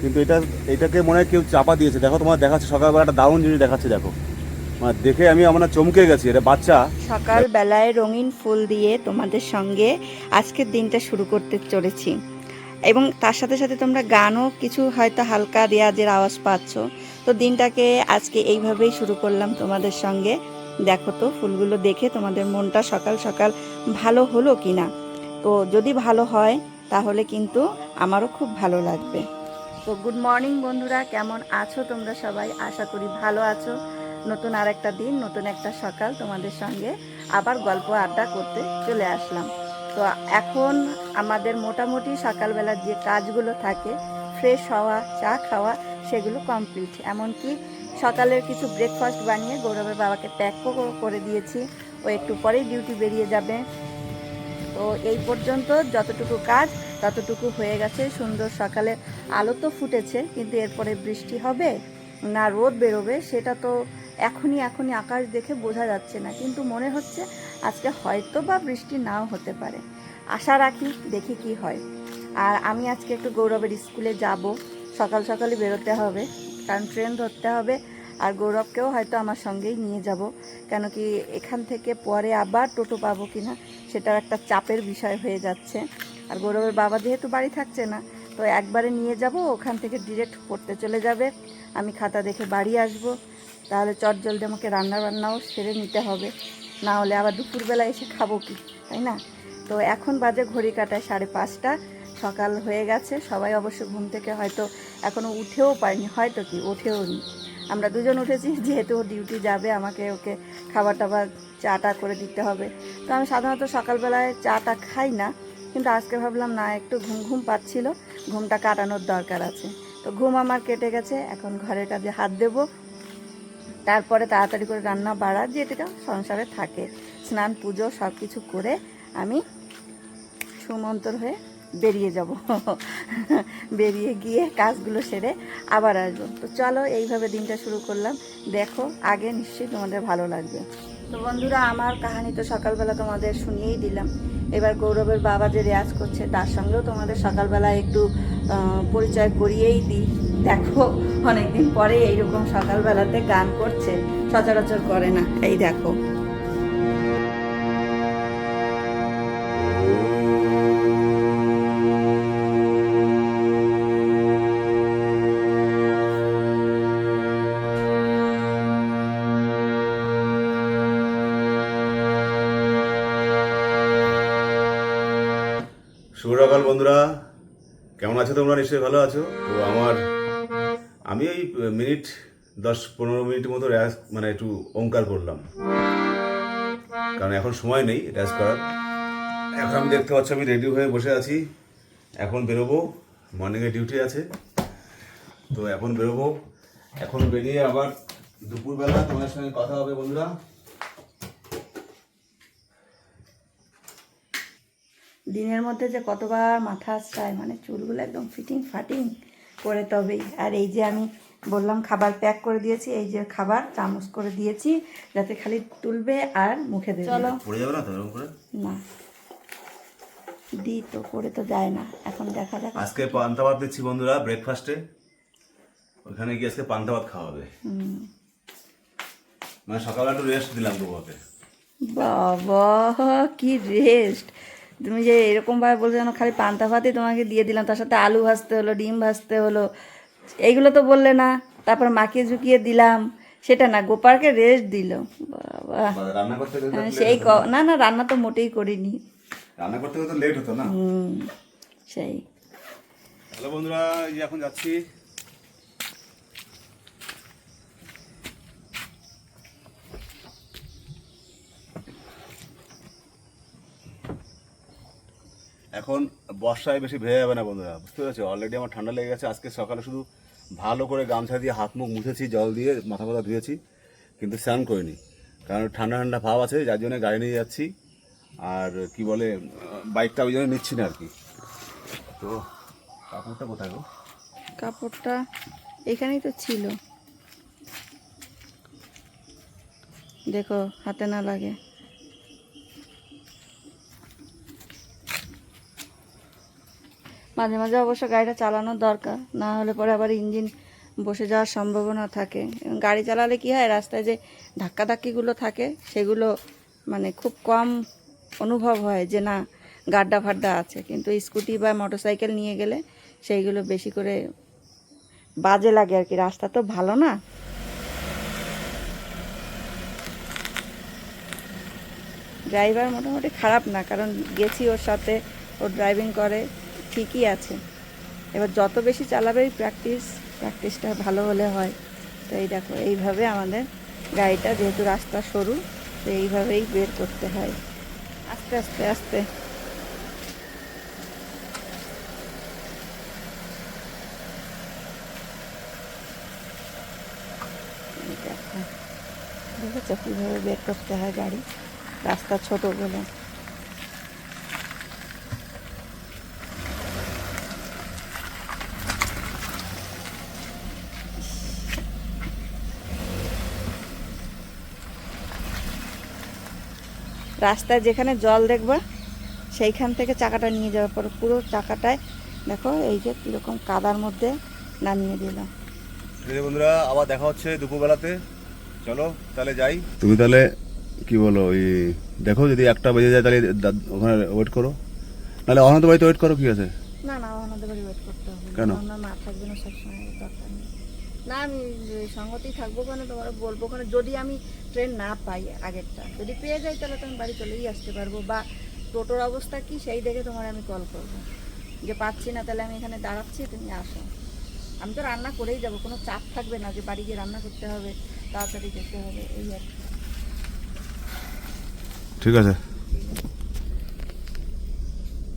কিন্তু এটা, এটাকে মনে হয় কেউ চাপা দিয়েছে। দেখো, তোমার দেখাচ্ছে সকালবেলা একটা দারুণ জিনিস দেখাচ্ছে, দেখো। মানে দেখে আমি আমার চমকে গেছি, এটা বাচ্চা। সকালবেলায় রঙিন ফুল দিয়ে তোমাদের সঙ্গে আজকের দিনটা শুরু করতে চলেছি। এবং তার সাথে সাথে তোমরা গানও কিছু হয়তো হালকা রেয়াজের আওয়াজ পাচ্ছ। তো দিনটাকে আজকে এইভাবেই শুরু করলাম তোমাদের সঙ্গে। দেখো তো, ফুলগুলো দেখে তোমাদের মনটা সকাল সকাল ভালো হলো কি না তো যদি ভালো হয়, তাহলে কিন্তু আমারও খুব ভালো লাগবে। তো গুড মর্নিং বন্ধুরা, কেমন আছো তোমরা সবাই? আশা করি ভালো আছো। নতুন আর একটা দিন, নতুন একটা সকাল তোমাদের সঙ্গে আবার গল্প আড্ডা করতে চলে আসলাম। তো এখন আমাদের মোটামুটি সকালবেলার যে কাজগুলো থাকে ফ্রেশ হওয়া, চা খাওয়া, সেগুলো কমপ্লিট এমনকি সকালের কিছু ব্রেকফাস্ট বানিয়ে গৌরবের বাবাকে প্যাকও করে দিয়েছি। ও একটু পরেই ডিউটি বেরিয়ে যাবে। তো এই পর্যন্ত যতটুকু কাজ, ততটুকু হয়ে গেছে। সুন্দর সকালে আলো তো ফুটেছে, কিন্তু এরপরে বৃষ্টি হবে, না রোদ বেরোবে, সেটা তো এখনই এখনই আকাশ দেখে বোঝা যাচ্ছে না। কিন্তু মনে হচ্ছে আজকে হয়তো বা বৃষ্টি নাও হতে পারে। আশা রাখি, দেখি কি হয়। আর আমি আজকে একটু গৌরবের স্কুলে যাব। সকাল সকালে বেরোতে হবে, কারণ ট্রেন ধরতে হবে। আর গৌরবকেও হয়তো আমার সঙ্গেই নিয়ে যাব। কেন কি এখান থেকে পরে আবার টোটো পাবো কিনা সেটার একটা চাপের বিষয় হয়ে যাচ্ছে। আর গৌরবের বাবা যেহেতু বাড়ি থাকছে না, তো একবারে নিয়ে যাব, ওখান থেকে ডিরেক্ট পড়তে চলে যাবে। আমি খাতা দেখে বাড়ি আসব। তাহলে চট জলদি আমাকে রান্না বান্নাও সেরে নিতে হবে। না হলে আবার দুপুরবেলা এসে খাব কি, তাই না? তো এখন বাজে ঘড়ি কাটায় সাড়ে পাঁচটা। সকাল হয়ে গেছে। সবাই অবশ্য ঘুম থেকে হয়তো এখনও উঠেও পায়নি। হয়তো কি? ওঠেও নি আমরা দুজন উঠেছি, যেহেতু ডিউটি যাবে, আমাকে ওকে খাবার টাবার চাটা করে দিতে হবে। তো আমি সাধারণত সকালবেলায় চাটা খাই না, কিন্তু আজকে ভাবলাম, না, একটু ঘুম ঘুম পাচ্ছিল, ঘুমটা কাটানোর দরকার আছে। তো ঘুম আমার কেটে গেছে, এখন ঘরের কাজে হাত দেব, তারপরে তাড়াতাড়ি করে রান্না বাড়া, যেটা সংসারে থাকে। স্নান, পুজো সব কিছু করে আমি সুমন্তর হয়ে বেরিয়ে যাব। বেরিয়ে গিয়ে কাজগুলো সেরে আবার আসব। তো চলো, এইভাবে দিনটা শুরু করলাম। দেখো, আগে নিশ্চয়ই তোমাদের ভালো লাগবে। তো বন্ধুরা, আমার কাহিনী তো সকালবেলা তোমাদের শুনিয়েই দিলাম। এবার গৌরবের বাবা যে রেয়াজ করছে, তার সঙ্গেও তোমাদের সকালবেলা একটু পরিচয় করিয়েই দিই। দেখো, অনেকদিন পরে এইরকম সকালবেলাতে গান করছে, সচরাচর করে না। এই দেখো। বন্ধুরা, কেমন আছো তোমরা? নিশ্চয়ই ভালো আছো। তো আমার, আমি ওই মিনিট দশ পনেরো মিনিট মতো র্যাস মানে একটু ওঙ্কার করলাম। কারণ এখন সময় নেই র্যাস করার। এখন আমি দেখতে পাচ্ছি আমি রেডি হয়ে বসে আছি। এখন বেরোবো মর্নিংয়ে ডিউটি আছে। তো এখন বেরোবো। এখন বেরিয়ে আবার দুপুরবেলা তোমাদের সঙ্গে কথা হবে বন্ধুরা। দিনের মধ্যে যে কতবার মাথা আশ্রায় মানে চুলগুলো একদম ফিটিং ফাটিং করে তবেই। আর এই যে আমি বললাম খাবার প্যাক করে দিয়েছি এই যে খাবার চামচ করে দিয়েছি যাতে খালি তুলবে আর মুখে দেবে। চলো। না তো এরকম করে? তো করে তো যায় না। এখন দেখা যাক। আজকে পান্তা ভাত দিচ্ছি বন্ধুরা ব্রেকফাস্টে ওখানে গিয়ে আজকে পান্তা ভাত খাওয়া হবে। হুম। মানে সকালে একটু রেস্ট দিলাম দুপুরে বাবা কি রেস্ট তুমি যে এরকমভাবে বলছো যেন খালি পান্তা ভাতই তোমাকে দিয়ে দিলাম তার সাথে আলু ভাজতে হলো ডিম ভাজতে হলো এইগুলো তো বললে না। তারপর মাখিয়ে ঝুঁকিয়ে দিলাম সেটা না গোপালকে রেস্ট দিল। বাবা। সেই ক- না? না রান্না তো মোটেই করিনি। রান্না করতে তো লেট হতো না? হুম সেই। হ্যালো বন্ধুরা এখন যাচ্ছি। এখন বর্ষায় বেশি ভেজে যাবে না বন্ধুরা, বুঝতে পেরেছ? অলরেডি আমার ঠান্ডা লেগে গেছে, আজকে সকালে শুধু ভালো করে গামছা দিয়ে হাত মুখ মুছেছি, জল দিয়ে মাথা ফাথা ধুয়েছি, কিন্তু স্নান করিনি। কারণ ঠান্ডা ঠান্ডা ভাব আছে, যার জন্য গাড়ি নিয়ে যাচ্ছি, আর কি বলে, বাইকটা ওই জন্য নিচ্ছি না আর কি। তো কাপড়টা কোথায় গো? কাপড়টা এখানেই তো ছিল। দেখো, হাতে না লাগে। মাঝে মাঝে অবশ্য গাড়িটা চালানোর দরকার, না হলে পরে আবার ইঞ্জিন বসে যাওয়ার সম্ভাবনা থাকে। গাড়ি চালালে কি হয়, রাস্তায় যে ধাক্কাধাক্কিগুলো থাকে, সেগুলো মানে খুব কম অনুভব হয় যে না, গাড্ডা ফাড্ডা আছে। কিন্তু স্কুটি বা মোটরসাইকেল নিয়ে গেলে সেইগুলো বেশি করে বাজে লাগে আর কি। রাস্তা তো ভালো না। ড্রাইভার মোটামুটি খারাপ না, কারণ গেছি ওর সাথে, ও ড্রাইভিং করে। ঠিকই আছে। এবার যত বেশি চালাবে প্র্যাকটিস প্র্যাকটিসটা ভালো হলে হয়। তো এই দেখো, এইভাবে আমাদের গাড়িটা যেহেতু রাস্তা সরু, তো এইভাবেই বের করতে হয়। আস্তে আস্তে আস্তে। দেখো কীভাবে বের করতে হয় গাড়ি? রাস্তা ছোট বলে। রাস্তায় যেখানে জল দেখবা সেইখান থেকে চাকাটা নিয়ে যাওয়ার পর পুরো চাকাটায় দেখো এই যে কীরকম কাদার মধ্যে নামিয়ে দিলাম বন্ধুরা আবার দেখা হচ্ছে দুপুরবেলাতে। চলো তাহলে যাই। তুমি তাহলে কি বলো ওই দেখো যদি একটা বেজে যায় তাহলে ওখানে ওয়েট করো। নাহলে অনন্ত বাড়িতে ওয়েট করো কি আছে? না না আমাদের বাড়ি ওয়েট করতে হবে। না। কেন? মা থাকবে না সবসময় দরকার নেই। না, আমি সঙ্গতেই থাকব কেন? তোমার বলব কেন? যদি আমি ট্রেন না পাই আগেরটা, যদি পেয়ে যাই তাহলে তো আমি বাড়ি চলেই আসতে পারব। বা টোটোর অবস্থা কি সেই দেখে তোমার আমি কল করব। যে পাচ্ছি না, তাহলে আমি এখানে দাঁড়াচ্ছি, তুমি আসো। আমি তো রান্না করেই যাব, কোনো চাপ থাকবে না যে বাড়ি গিয়ে রান্না করতে হবে, তাড়াতাড়ি যেতে হবে, এই আর কি। ঠিক আছে।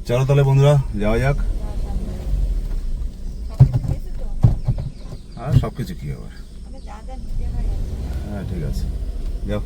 চলো তাহলে বন্ধুরা, যাওয়া যাক সবকিছু পেয়েছ তো? আর সব কিছু কি আবার? মানে হয়। হ্যাঁ ঠিক আছে। যাও।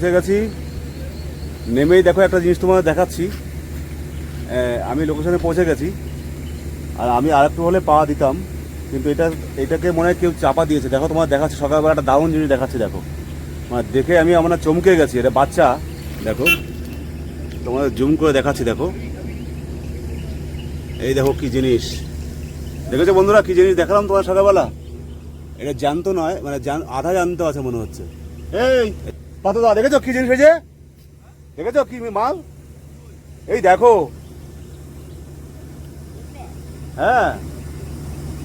পৌঁছে গেছি। নেমেই দেখো একটা জিনিস তোমাদের দেখাচ্ছি। আমি লোকেশনে পৌঁছে গেছি। আর আমি আর একটু হলে পাওয়া দিতাম, কিন্তু এটা, এটাকে মনে হয় কেউ চাপা দিয়েছে। দেখো তোমার দেখাচ্ছে, সকালবেলা একটা দারুণ জিনিস দেখাচ্ছে, দেখো। মানে দেখে আমি আমরা চমকে গেছি, এটা বাচ্চা, দেখো। তোমাদের জুম করে দেখাচ্ছি, দেখো। এই দেখো কি জিনিস। দেখেছ বন্ধুরা কি জিনিস দেখালাম তোমার সকালবেলা? এটা জ্যান্ত নয় মানে আধা জ্যান্ত আছে মনে হচ্ছে। এই! পাতদা দেখেছ কি জিনিস হয়েছে? দেখেছ কি মাল? এই দেখো। হ্যাঁ।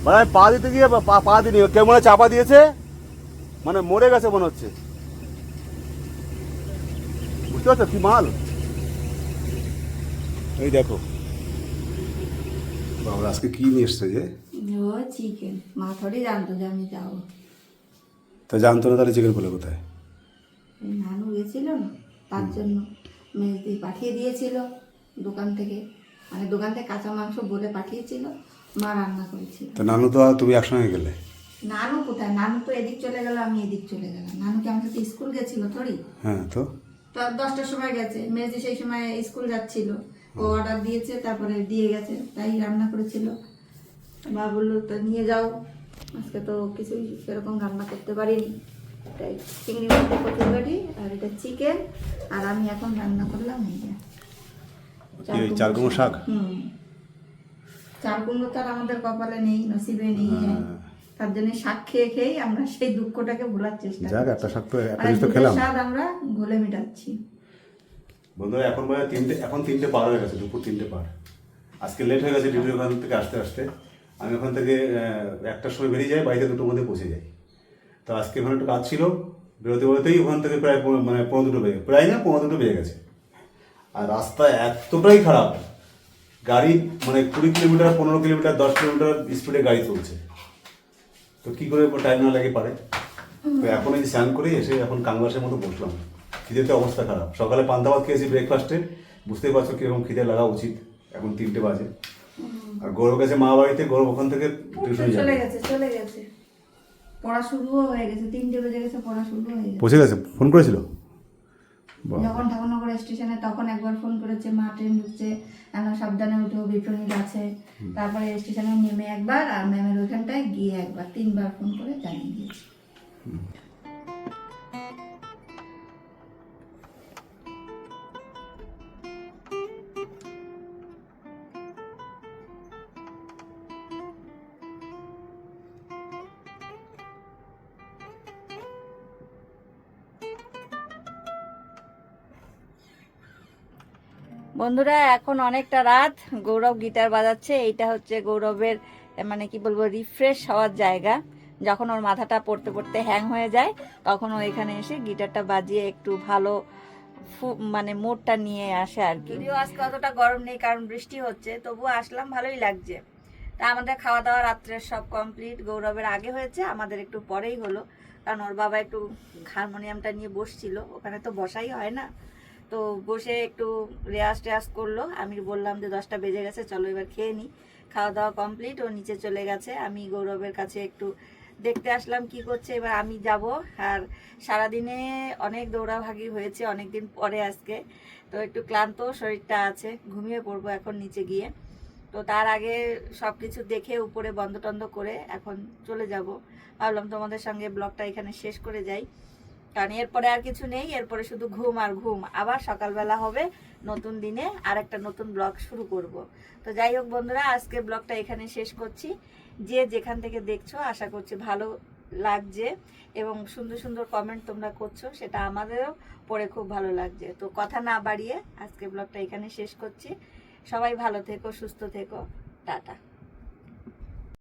মানে আমি পা দিতে গিয়ে পা পা দিনি কেউ মনে চাপা দিয়েছে? মানে মরে গেছে মনে হচ্ছে। বুঝতে পারছ কি মাল? এই দেখো। বাবা আজকে কি নিয়ে এসছে যে? ও চিকেন মা থোড়ি জানতো যে আমি যাব। তা জানতো না তাহলে চিকেন বলে কোথায়? নানু না তার জন্য মেজদি পাঠিয়ে দিয়েছিল দোকান থেকে। মানে দোকান থেকে কাঁচা মাংস বলে পাঠিয়েছিল মা রান্না করেছিল। তা নানু তো আর তুমি একসঙ্গে গেলে? নানু কোথায়? নানু তো এদিক চলে গেল আমি এদিক চলে গেলাম। নানু কি সাথে স্কুল গেছিল থোড়ি? হ্যাঁ তো? তো দশটার সময় গেছে মেজদি সেই সময় স্কুল যাচ্ছিল। ও অর্ডার দিয়েছে তারপরে দিয়ে গেছে তাই রান্না করেছিল। মা বলল তো নিয়ে যাও আজকে তো কিছুই সেরকম রান্না করতে পারিনি। চিংড়ি মাছের কচুরবাটি আর এটা চিকেন। আর আমি এখন রান্না করলাম এই যে কুমড়ো শাক? হুম। চাল কুমড়ো তো আর আমাদের কপালে নেই নসিবে নেই হ্যাঁ। তার জন্য শাক খেয়ে খেয়েই আমরা সেই দুঃখটাকে ভোলার চেষ্টা যাক একটা শাক তো একটা তো খেলাম। স্বাদ আমরা ঘোলে মেটাচ্ছি। বন্ধুরা এখন বাজে তিনটে এখন তিনটে পার হয়ে গেছে দুপুর তিনটে পার। আজকে লেট হয়ে গেছে ডিউটি ওখান থেকে আসতে আসতে। আমি ওখান থেকে একটার সময় বেরিয়ে যাই বাড়িতে দুটোর মধ্যে পৌঁছে যাই। তো আজকে ওখানে একটু কাজ ছিল। বেরোতে বেরোতেই ওখান থেকে প্রায় মানে পনেরো দুটো বেজে প্রায় না পনেরো দুটো বেজে গেছে। আর রাস্তা এতটাই খারাপ। গাড়ি মানে কুড়ি কিলোমিটার পনেরো কিলোমিটার দশ কিলোমিটার স্পিডে গাড়ি চলছে। তো কী করে টাইম না লাগে পারে? তো এখন এই স্নান করে এসে এখন কাংবাসের মতো বসলাম। খিদেতে অবস্থা খারাপ। সকালে পান্তা ভাত খেয়েছি ব্রেকফাস্টে বুঝতেই পারছ কীরকম খিদে লাগা উচিত। এখন তিনটে বাজে। আর গৌরব গেছে মা বাড়িতে। গৌরব ওখান থেকে টিউশন চলে যাবে। গেছে চলে গেছে। পড়া শুরুও হয়ে গেছে তিনটে বেজে গেছে পড়া শুরু হয়ে গেছে। পৌঁছে গেছে? ফোন করেছিল? যখন ঠাকুরনগর স্টেশনে তখন একবার ফোন করেছে মা ট্রেন ঢুকছে এখন সাবধানে উঠো বিপ্রণীত আছে। তারপরে স্টেশনে নেমে একবার আর ম্যামের ওইখানটায় গিয়ে একবার তিনবার ফোন করে জানিয়ে দিয়েছে। বন্ধুরা, এখন অনেকটা রাত। গৌরব গিটার বাজাচ্ছে। এইটা হচ্ছে গৌরবের মানে কি বলব রিফ্রেশ হওয়ার জায়গা। যখন ওর মাথাটা পড়তে পড়তে হ্যাং হয়ে যায়, তখন ও এখানে এসে গিটারটা বাজিয়ে একটু ভালো মানে মোডটা নিয়ে আসে আর কি। যদিও আজকে অতটা গরম নেই, কারণ বৃষ্টি হচ্ছে, তবুও আসলাম, ভালোই লাগছে। তা আমাদের খাওয়া দাওয়া রাত্রের সব কমপ্লিট গৌরবের আগে হয়েছে, আমাদের একটু পরেই হলো। কারণ ওর বাবা একটু হারমোনিয়ামটা নিয়ে বসছিল, ওখানে তো বসাই হয় না। তো বসে একটু রেয়াজ টেয়াজ করল। আমি বললাম যে দশটা বেজে গেছে, চলো এবার খেয়ে নিই খাওয়া দাওয়া কমপ্লিট, ও নিচে চলে গেছে। আমি গৌরবের কাছে একটু দেখতে আসলাম কি করছে। এবার আমি যাব। আর সারাদিনে অনেক দৌড়াভাগি হয়েছে অনেক দিন পরে আজকে। তো একটু ক্লান্ত, শরীরটা আছে, ঘুমিয়ে পড়ব এখন নিচে গিয়ে। তো তার আগে সব কিছু দেখে উপরে বন্ধ টন্ধ করে এখন চলে যাব। ভাবলাম তোমাদের সঙ্গে ব্লগটা এখানে শেষ করে যাই। কারণ এরপরে আর কিছু নেই, এরপরে শুধু ঘুম আর ঘুম। আবার সকালবেলা হবে, নতুন দিনে আর একটা নতুন ব্লগ শুরু করব। তো যাই হোক বন্ধুরা আজকে ব্লগটা এখানে শেষ করছি। যে যেখান থেকে দেখছ, আশা করছি ভালো লাগছে এবং সুন্দর সুন্দর কমেন্ট তোমরা করছ, সেটা আমাদেরও পড়ে খুব ভালো লাগছে। তো কথা না বাড়িয়ে আজকে ব্লগটা এখানে শেষ করছি। সবাই ভালো থেকো, সুস্থ থেকো। টাটা।